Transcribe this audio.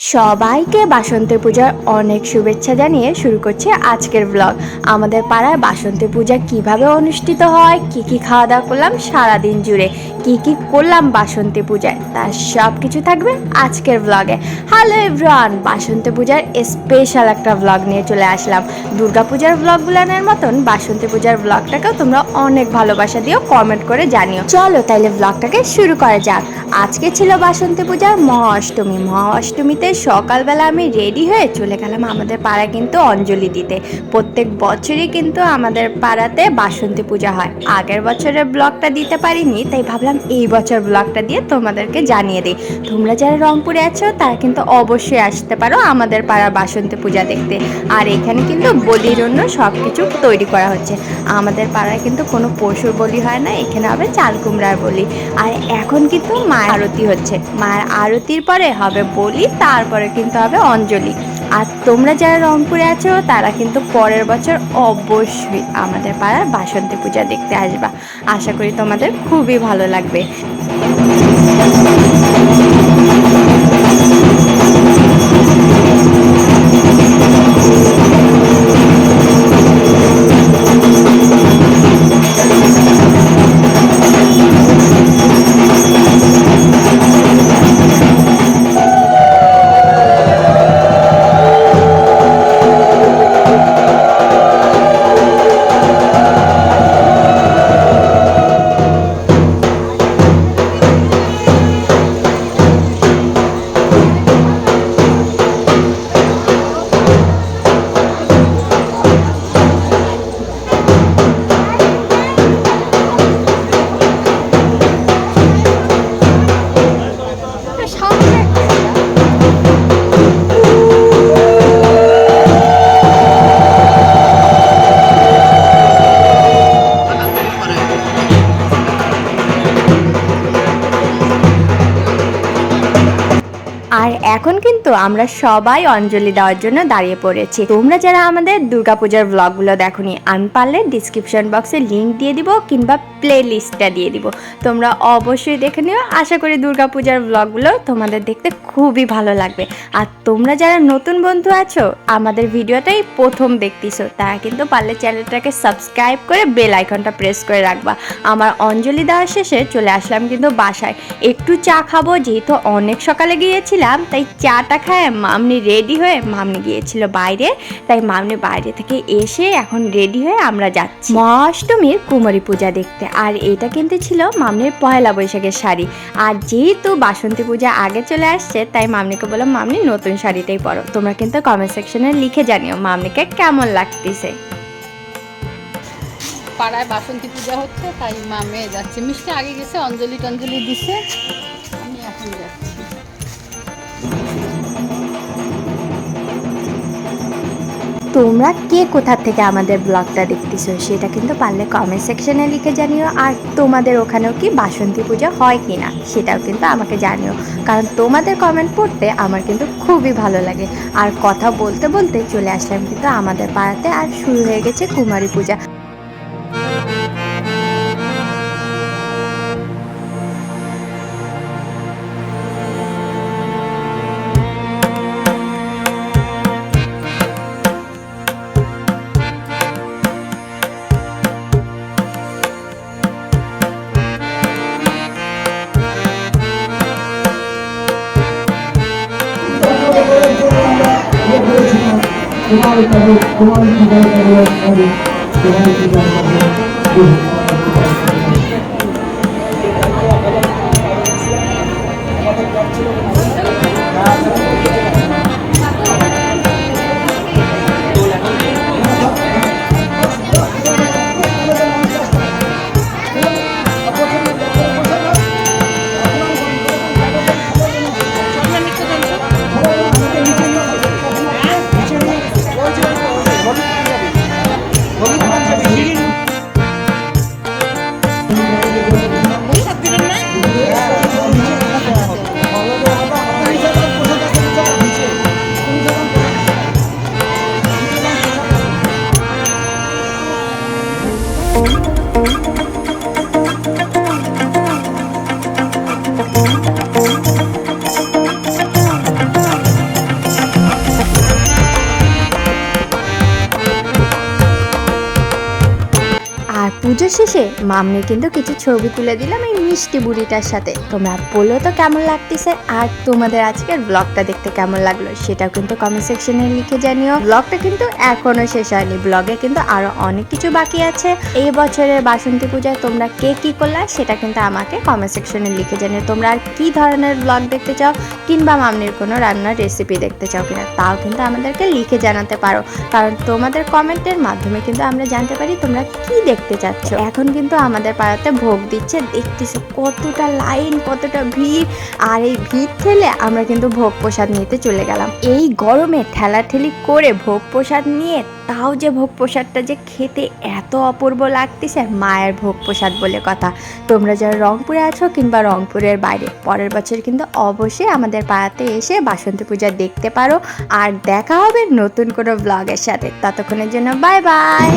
সবাইকে বাসন্তী পূজার অনেক শুভেচ্ছা জানিয়ে শুরু করছে আজকের ব্লগ আমাদের পাড়ায় বাসন্তী পূজা কীভাবে অনুষ্ঠিত হয়, কি কি খাওয়া দাওয়া করলাম সারাদিন জুড়ে, কি কি করলাম বাসন্তী পূজায়, তার সব কিছু থাকবে আজকের ব্লগে হ্যালো এভরিওয়ান বাসন্তী পূজার স্পেশাল একটা ব্লগ নিয়ে চলে আসলাম। দুর্গা পূজার ব্লগগুলানের মতন বাসন্তী পূজার ব্লগটাকেও তোমরা অনেক ভালোবাসা দিও কমেন্ট করে জানিও। চলো তাইলে ব্লগটাকে শুরু করা যাক। আজকে ছিল বাসন্তী পূজার মহা অষ্টমী মহা অষ্টমীতে সকালবেলা আমি রেডি হয়ে চলে গেলাম আমাদের পাড়ায় কিন্তু অঞ্জলি দিতে। প্রত্যেক বছরই কিন্তু আমাদের পাড়াতে বাসন্তী পূজা হয়। আগের বছরের ব্লগটা দিতে পারিনি, তাই ভাবলাম এই বছর ব্লগটা দিয়ে তোমাদেরকে জানিয়ে দিই। তোমরা যারা রংপুরে আছো, তারা কিন্তু অবশ্যই আসতে পারো আমাদের পাড়া বাসন্তী পূজা দেখতে। আর এখানে কিন্তু বলির জন্য সব কিছু তৈরি করা হচ্ছে। আমাদের পাড়ায় কিন্তু কোনো পশুর বলি হয় না, এখানে হবে চাল কুমড়ার বলি। আর এখন কিন্তু মায়ের আরতি হচ্ছে। মায়ের আরতির পরে হবে বলি তারপরে কিন্তু হবে অঞ্জলি। আর তোমরা যারা রংপুরে আছো, তারা কিন্তু পরের বছর অবশ্যই আমাদের পাড়ার বাসন্তী পূজা দেখতে আসবা। আশা করি তোমাদের খুবই ভালো লাগবে। এখন কিন্তু আমরা সবাই অঞ্জলি দেওয়ার জন্য দাঁড়িয়ে পড়েছি। তোমরা যারা আমাদের দুর্গাপূজার ব্লগগুলো দেখোনি, আমি পারলে ডিসক্রিপশন বক্সে লিংক দিয়ে দিব কিংবা প্লে লিস্টটা দিয়ে দিব। তোমরা অবশ্যই দেখে নিও। আশা করি দুর্গাপূজার ব্লগগুলো তোমাদের দেখতে খুবই ভালো লাগবে। আর তোমরা যারা নতুন বন্ধু আছো, আমাদের ভিডিওটাই প্রথম দেখতেছো, তারা কিন্তু পারলে চ্যানেলটাকে সাবস্ক্রাইব করে বেল আইকনটা প্রেস করে রাখবা। আমার অঞ্জলি দেওয়ার শেষে চলে আসলাম কিন্তু বাসায়। একটু চা খাব, যেহেতু অনেক সকালে গিয়েছিলাম, তাই চাটা খায় মামনি রেডি হয়ে, মামনি গিয়েছিল বাইরে, তাই মামনি বাইরে থেকে এসে এখন রেডি হয়ে আমরা যাচ্ছি। মহাষ্টমীর কুমারী পূজা দেখতে, আর এটা কিন্তু ছিল মামনির পয়লা বৈশাখের শাড়ি। আর যেহেতু বাসন্তী পূজা আগে চলে আসছে, তাই মামনিকে বললাম, মামনি, নতুন শাড়িটাই পরো। তোমরা কিন্তু কমেন্ট সেকশনে লিখে জানিও মামনিকে কেমন লাগতেছে। পাড়ায় বাসন্তী পূজা হচ্ছে, তাই মা মেয়ে যাচ্ছে। মিষ্টি আগে গেছে, অঞ্জলি টঞ্জলি দিছে। আমি এখন যাচ্ছি। তোমরা কে কোথা থেকে আমাদের ব্লগটা দেখতেছো সেটা কিন্তু পারলে কমেন্ট সেকশনে লিখে জানিও। আর তোমাদের ওখানেও কি বাসন্তী পূজা হয় কি না সেটাও কিন্তু আমাকে জানিও। কারণ তোমাদের কমেন্ট পড়তে আমার কিন্তু খুবই ভালো লাগে। আর কথা বলতে বলতে চলে আসলাম কিন্তু আমাদের পাড়াতে আর শুরু হয়ে গেছে কুমারী পূজা। তোমার কবর তোমার জীবন কবর কবর তোমার জীবন কবর আমাদের কাজ ছিল Thank you. পুজো শেষে মামনি কিন্তু কিছু ছবি তুলে দিলাম এই মিষ্টি বুড়িটার সাথে। তোমরা বলো তো কেমন লাগতেছে? আর তোমাদের আজকের ব্লগটা দেখতে কেমন লাগল? সেটাও কিন্তু কমেন্ট সেকশনে লিখে জানিও। ব্লগটা কিন্তু এখনও শেষ হয়নি। ব্লগে কিন্তু আরও অনেক কিছু বাকি আছে। এই বছরের বাসন্তী পূজায় তোমরা কে কি করলা, সেটা কিন্তু আমাকে কমেন্ট সেকশনে লিখে জানিও। তোমরা আর কি ধরনের ব্লগ দেখতে চাও কিংবা মামনির কোনো রান্নার রেসিপি দেখতে চাও কিনা, তাও কিন্তু আমাদেরকে লিখে জানাতে পারো। কারণ তোমাদের কমেন্টের মাধ্যমে কিন্তু আমরা জানতে পারি তোমরা কি দেখতে চাচ্ছ। এখন কিন্তু আমাদের পাড়াতে ভোগ দিচ্ছে, দেখতেছো কতটা লাইন কতটা ভিড়। আর এই ভিড় ঠেলে আমরা কিন্তু ভোগ প্রসাদ নিতে চলে গেলাম। এই গরমে ঠেলাঠেলি করে ভোগ প্রসাদ নিয়ে, তাও যে ভোগ প্রসাদটা যে খেতে এত অপূর্ব লাগতেছে, মায়ের ভোগ প্রসাদ বলে কথা। তোমরা যারা রংপুরে আছো কিংবা রংপুরের বাইরে, পরের বছর কিন্তু অবশ্যই আমাদের পাড়াতে এসে বাসন্তী পূজা দেখতে পারো। আর দেখা হবে নতুন কোনো ব্লগের সাথে। ততক্ষণের জন্য বাই বাই